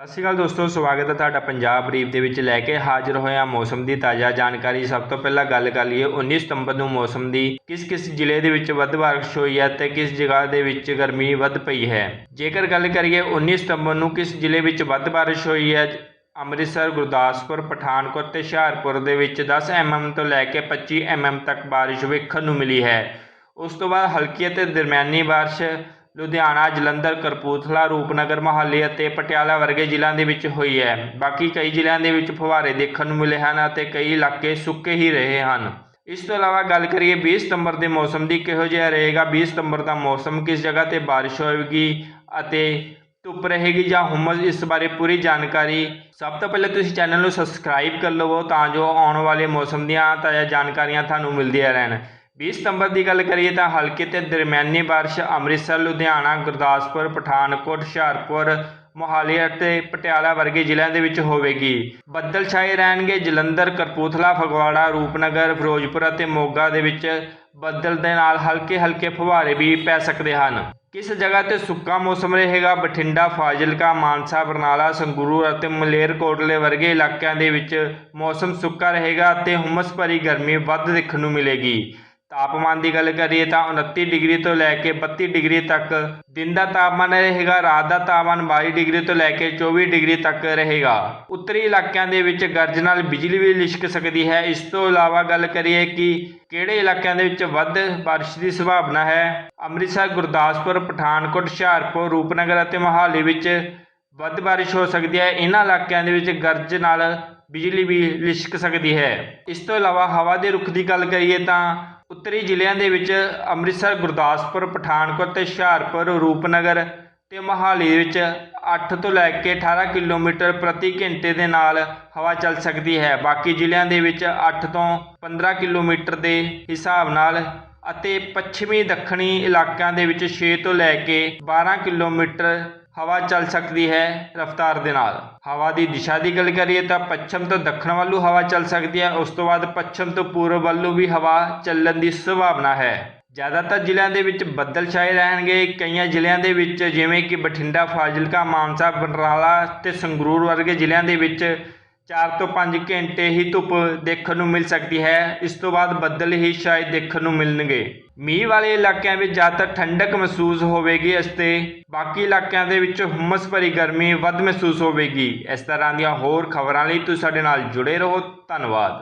ਸਤਿ ਸ਼੍ਰੀ ਅਕਾਲ ਦੋਸਤੋ, ਸਵਾਗਤ ਹੈ ਤੁਹਾਡਾ ਪੰਜਾਬ ਬਰੀਫ ਦੇ ਵਿੱਚ ਲੈ ਕੇ ਹਾਜ਼ਰ ਹੋਇਆ ਮੌਸਮ ਦੀ ਤਾਜ਼ਾ ਜਾਣਕਾਰੀ। ਸਭ ਤੋਂ ਪਹਿਲਾਂ ਗੱਲ ਕਰ ਲਈਏ 19 ਸਤੰਬਰ ਨੂੰ ਮੌਸਮ ਦੀ ਕਿਸ ਕਿਸ ਜ਼ਿਲ੍ਹੇ ਦੇ ਵਿੱਚ ਵੱਧ ਬਾਰਿਸ਼ ਹੋਈ ਹੈ ਤੇ ਕਿਸ ਜਗ੍ਹਾ ਦੇ ਵਿੱਚ ਗਰਮੀ ਵੱਧ ਪਈ ਹੈ। ਜੇਕਰ ਗੱਲ ਕਰੀਏ 19 ਸਤੰਬਰ ਨੂੰ ਕਿਸ ਜ਼ਿਲ੍ਹੇ ਵਿੱਚ ਵੱਧ ਬਾਰਿਸ਼ ਹੋਈ ਹੈ? ਅੰਮ੍ਰਿਤਸਰ, ਗੁਰਦਾਸਪੁਰ, ਪਠਾਨਕੋਟ ਤੇ ਹੁਸ਼ਿਆਰਪੁਰ ਦੇ ਵਿੱਚ 10 mm ਤੋਂ ਲੈ ਕੇ 25 mm ਤੱਕ ਬਾਰਿਸ਼ ਵੇਖਣ ਨੂੰ ਮਿਲੀ ਹੈ। ਉਸ ਤੋਂ ਬਾਅਦ ਹਲਕੀ ਅਤੇ ਦਰਮਿਆਨੀ ਬਾਰਿਸ਼ ਲੁਧਿਆਣਾ, ਜਲੰਧਰ ਕਰਪੂਥਲਾ ਰੂਪਨਗਰ ਮੋਹਾਲੀ ਅਤੇ ਪਟਿਆਲਾ ਵਰਗੇ ਜ਼ਿਲ੍ਹਿਆਂ ਦੇ ਵਿੱਚ ਹੋਈ ਹੈ। ਬਾਕੀ ਕਈ ਜ਼ਿਲ੍ਹਿਆਂ ਦੇ ਵਿੱਚ ਫੁਹਾਰੇ ਦੇਖਣ ਨੂੰ ਮਿਲੇ ਹਨ ਅਤੇ ਕਈ ਇਲਾਕੇ ਸੁੱਕੇ ਹੀ ਰਹੇ ਹਨ। ਇਸ ਤੋਂ ਇਲਾਵਾ ਗੱਲ ਕਰੀਏ 20 ਸਤੰਬਰ ਦੇ ਮੌਸਮ ਦੀ, ਕਿਹੋ ਜਿਹਾ ਰਹੇਗਾ? 20 ਸਤੰਬਰ ਦਾ ਮੌਸਮ ਕਿਸ ਜਗ੍ਹਾ ਤੇ ਬਾਰਿਸ਼ ਹੋਵੇਗੀ ਅਤੇ ਧੁੱਪ ਰਹੇਗੀ ਜਾਂ ਹੁਮਸ? ਇਸ ਬਾਰੇ ਪੂਰੀ ਜਾਣਕਾਰੀ ਸਭ ਤੋਂ ਪਹਿਲਾਂ ਤੁਸੀਂ ਚੈਨਲ ਨੂੰ ਸਬਸਕ੍ਰਾਈਬ ਕਰ ਲਵੋ ਤਾਂ ਜੋ ਆਉਣ ਵਾਲੇ ਮੌਸਮ ਦੀਆਂ ਤਾਜ਼ਾ ਜਾਣਕਾਰੀਆਂ ਤੁਹਾਨੂੰ ਮਿਲਦੀਆਂ ਰਹਿਣ। 20 ਸਤੰਬਰ ਦੀ ਗੱਲ ਕਰੀਏ ਤਾਂ ਹਲਕੀ ਤੇ ਦਰਮਿਆਨੀ ਬਾਰਿਸ਼ ਅੰਮ੍ਰਿਤਸਰ, ਲੁਧਿਆਣਾ, ਗੁਰਦਾਸਪੁਰ, ਪਠਾਨਕੋਟ, ਹੁਸ਼ਿਆਰਪੁਰ, ਮੋਹਾਲੀ ਅਤੇ ਪਟਿਆਲਾ ਵਰਗੇ ਜ਼ਿਲ੍ਹਿਆਂ ਦੇ ਵਿੱਚ ਹੋਵੇਗੀ। ਬੱਦਲ ਛਾਏ ਰਹਿਣਗੇ। ਜਲੰਧਰ ਕਰਪੂਥਲਾ ਫਗਵਾੜਾ, ਰੂਪਨਗਰ, ਫਿਰੋਜ਼ਪੁਰ ਅਤੇ ਮੋਗਾ ਦੇ ਵਿੱਚ ਬੱਦਲ ਦੇ ਨਾਲ ਹਲਕੇ ਹਲਕੇ ਫੁਹਾਰੇ ਵੀ ਪੈ ਸਕਦੇ ਹਨ। ਕਿਸ ਜਗ੍ਹਾ ਤੇ ਸੁੱਕਾ ਮੌਸਮ ਰਹੇਗਾ? ਬਠਿੰਡਾ, ਫਾਜ਼ਿਲਕਾ, ਮਾਨਸਾ, ਬਰਨਾਲਾ, ਸੰਗਰੂਰ ਅਤੇ ਮਲੇਰਕੋਟਲੇ ਵਰਗੇ ਇਲਾਕਿਆਂ ਦੇ ਵਿੱਚ ਮੌਸਮ ਸੁੱਕਾ ਰਹੇਗਾ ਅਤੇ ਹੁਮਸ ਭਰੀ ਗਰਮੀ ਵੱਧ ਦੇਖਣ ਨੂੰ ਮਿਲੇਗੀ। ਤਾਪਮਾਨ ਦੀ ਗੱਲ ਕਰੀਏ ਤਾਂ 29 ਡਿਗਰੀ ਤੋਂ ਲੈ ਕੇ 32 ਡਿਗਰੀ ਤੱਕ, ਦਿਨ ਦਾ ਤਾਪਮਾਨ ਰਹੇਗਾ, ਰਾਤ ਦਾ ਤਾਪਮਾਨ 22 ਡਿਗਰੀ ਤੋਂ ਲੈ ਕੇ 24 ਡਿਗਰੀ ਤੱਕ ਰਹੇਗਾ। ਉੱਤਰੀ ਇਲਾਕਿਆਂ ਦੇ ਵਿੱਚ ਗਰਜ ਨਾਲ ਬਿਜਲੀ ਵੀ ਲਿਸ਼ਕ ਸਕਦੀ ਹੈ। ਇਸ ਤੋਂ ਇਲਾਵਾ ਗੱਲ ਕਰੀਏ ਕਿ ਕਿਹੜੇ ਇਲਾਕਿਆਂ ਦੇ ਵਿੱਚ ਵੱਧ ਬਾਰਿਸ਼ ਦੀ ਸੰਭਾਵਨਾ ਹੈ? ਅੰਮ੍ਰਿਤਸਰ, ਗੁਰਦਾਸਪੁਰ, ਪਠਾਨਕੋਟ, ਹੁਸ਼ਿਆਰਪੁਰ, ਰੂਪਨਗਰ ਅਤੇ ਮੋਹਾਲੀ ਵਿੱਚ ਵੱਧ ਬਾਰਿਸ਼ ਹੋ ਸਕਦੀ ਹੈ। ਇਹਨਾਂ ਇਲਾਕਿਆਂ ਦੇ ਵਿੱਚ ਗਰਜ ਨਾਲ ਬਿਜਲੀ ਵੀ ਲਿਸ਼ਕ ਸਕਦੀ ਹੈ। ਇਸ ਤੋਂ ਇਲਾਵਾ ਹਵਾ ਦੇ ਰੁਖ ਦੀ ਗੱਲ ਕਰੀਏ ਤਾਂ ਉੱਤਰੀ ਜ਼ਿਲ੍ਹਿਆਂ ਦੇ ਵਿੱਚ ਅੰਮ੍ਰਿਤਸਰ, ਗੁਰਦਾਸਪੁਰ, ਪਠਾਨਕੋਟ ਅਤੇ ਹੁਸ਼ਿਆਰਪੁਰ, ਰੂਪਨਗਰ ਅਤੇ ਮੋਹਾਲੀ ਵਿੱਚ ਅੱਠ ਤੋਂ ਲੈ ਕੇ 18 ਕਿਲੋਮੀਟਰ ਪ੍ਰਤੀ ਘੰਟੇ ਦੇ ਨਾਲ ਹਵਾ ਚੱਲ ਸਕਦੀ ਹੈ। ਬਾਕੀ ਜ਼ਿਲ੍ਹਿਆਂ ਦੇ ਵਿੱਚ ਅੱਠ ਤੋਂ 15 ਕਿਲੋਮੀਟਰ ਦੇ ਹਿਸਾਬ ਨਾਲ ਅਤੇ ਪੱਛਮੀ ਦੱਖਣੀ ਇਲਾਕਿਆਂ ਦੇ ਵਿੱਚ ਛੇ ਤੋਂ ਲੈ ਕੇ 12 ਕਿਲੋਮੀਟਰ ਹਵਾ ਚੱਲ ਸਕਦੀ ਹੈ ਰਫ਼ਤਾਰ ਦੇ ਨਾਲ। ਹਵਾ ਦੀ ਦਿਸ਼ਾ ਦੀ ਗੱਲ ਕਰੀਏ ਤਾਂ ਪੱਛਮ ਤੋਂ ਦੱਖਣ ਵੱਲ ਨੂੰ ਹਵਾ ਚੱਲ ਸਕਦੀ ਹੈ, ਉਸ ਤੋਂ ਬਾਅਦ ਪੱਛਮ ਤੋਂ ਪੂਰਬ ਵੱਲੋਂ ਵੀ ਹਵਾ ਚੱਲਣ ਦੀ ਸੰਭਾਵਨਾ ਹੈ। ਜ਼ਿਆਦਾਤਰ ਜ਼ਿਲ੍ਹਿਆਂ ਦੇ ਵਿੱਚ ਬੱਦਲ ਛਾਏ ਰਹਿਣਗੇ। ਕਈਆਂ ਜ਼ਿਲ੍ਹਿਆਂ ਦੇ ਵਿੱਚ ਜਿਵੇਂ ਕਿ ਬਠਿੰਡਾ, ਫਾਜ਼ਿਲਕਾ, ਮਾਨਸਾ ਬਰਨਾਲਾ ਤੇ ਸੰਗਰੂਰ ਵਰਗੇ ਜ਼ਿਲ੍ਹਿਆਂ ਦੇ ਵਿੱਚ 4 ਤੋਂ 5 ਘੰਟੇ ਹੀ ਧੁੱਪ ਦੇਖਣ ਨੂੰ ਮਿਲ ਸਕਦੀ ਹੈ। ਇਸ ਤੋਂ ਬਾਅਦ ਬੱਦਲ ਹੀ ਸ਼ਾਇਦ ਦੇਖਣ ਨੂੰ ਮਿਲਣਗੇ। ਮੀਂਹ ਵਾਲੇ ਇਲਾਕਿਆਂ ਵਿੱਚ ਜ਼ਿਆਦਾਤਰ ਠੰਡਕ ਮਹਿਸੂਸ ਹੋਵੇਗੀ ਅਤੇ ਬਾਕੀ ਇਲਾਕਿਆਂ ਦੇ ਵਿੱਚ ਹੁਮਸ ਭਰੀ ਗਰਮੀ ਵੱਧ ਮਹਿਸੂਸ ਹੋਵੇਗੀ। ਇਸ ਤਰ੍ਹਾਂ ਦੀਆਂ ਹੋਰ ਖਬਰਾਂ ਲਈ ਤੁਸੀਂ ਸਾਡੇ ਨਾਲ ਜੁੜੇ ਰਹੋ। ਧੰਨਵਾਦ।